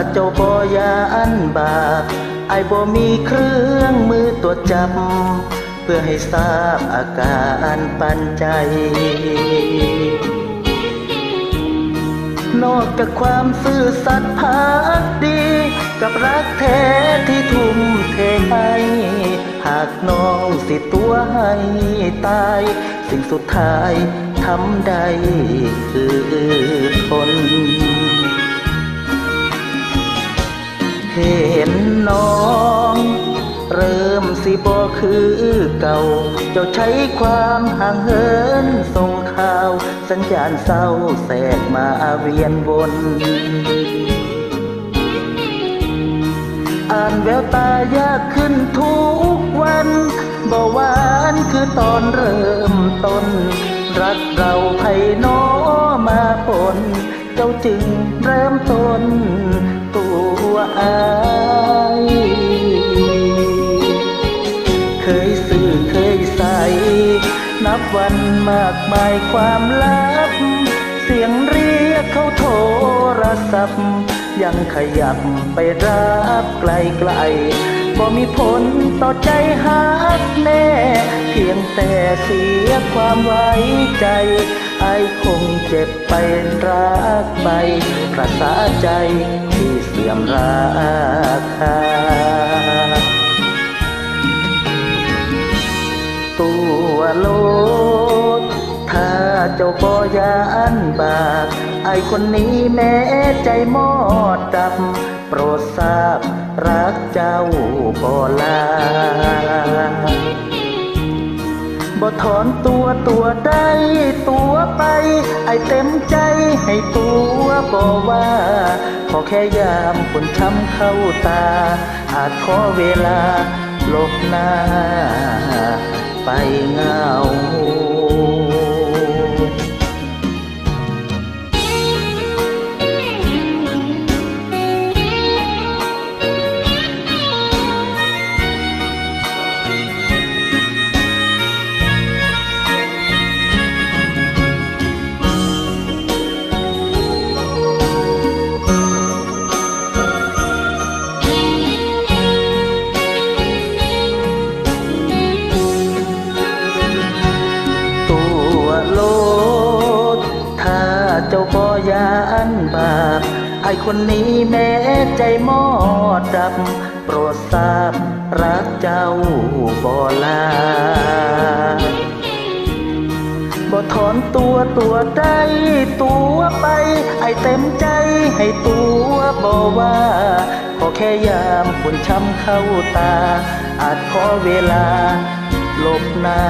ายาอันบ่มีเครื่องมือตรวจจับ เพื่อให้ทราบอาการปันใจ นอกจากความซื่อสัตย์พักดี กับรักแท้ที่ทุ่มเทให้ หากน้องสิตัวให้ตาย สิ่งสุดท้ายทำได้คือทน เห็นน้อง เริ่มสิบอคือเก่า เจ้าใช้ความห่างเหินส่งข่าว สัญญาณเศร้าแสกมาเวียนวนอ่านแววตายากขึ้นทุกวันบ่หวานคือตอนเริ่มต้น รักเราไพโนอมาปน เจ้าจึงเริ่มต้น ตัวอายเคยสื่อเคยใส นับวันมากมายความลับ เสียงเรียกเขาโทรศัพท์ ยังขยับไปรับไกลไกล บ่มีผลต่อใจหักแน่ เพียงแต่เสียความไว้ใจ ไอายคงเจ็บไปรักไปกระสาใจที่เสื่อมราคาตัวโลดถ้าเจ้าบ่ยานบาปไอคนนี้แม้ใจมอดดับ โปรดทราบรักเจ้าบ่ลาบ่ถอนตัวตัวได้ตัวไป ไอเต็มใจให้ตัวบ่ว่า ขอแค่ยามคนช้ำเข้าตา อาจขอเวลาลบหน้า ไปเงา บาปไอคนนี้แม้ใจมอดดับ โปรดทราบรักเจ้าบ่ลาบ่ถอนตัวตัวได้ตัวไป ไอเต็มใจให้ตัวบ่ว่า ขอแค่ยามฝนช้ำเข้าตา อาจขอเวลาหลบหน้า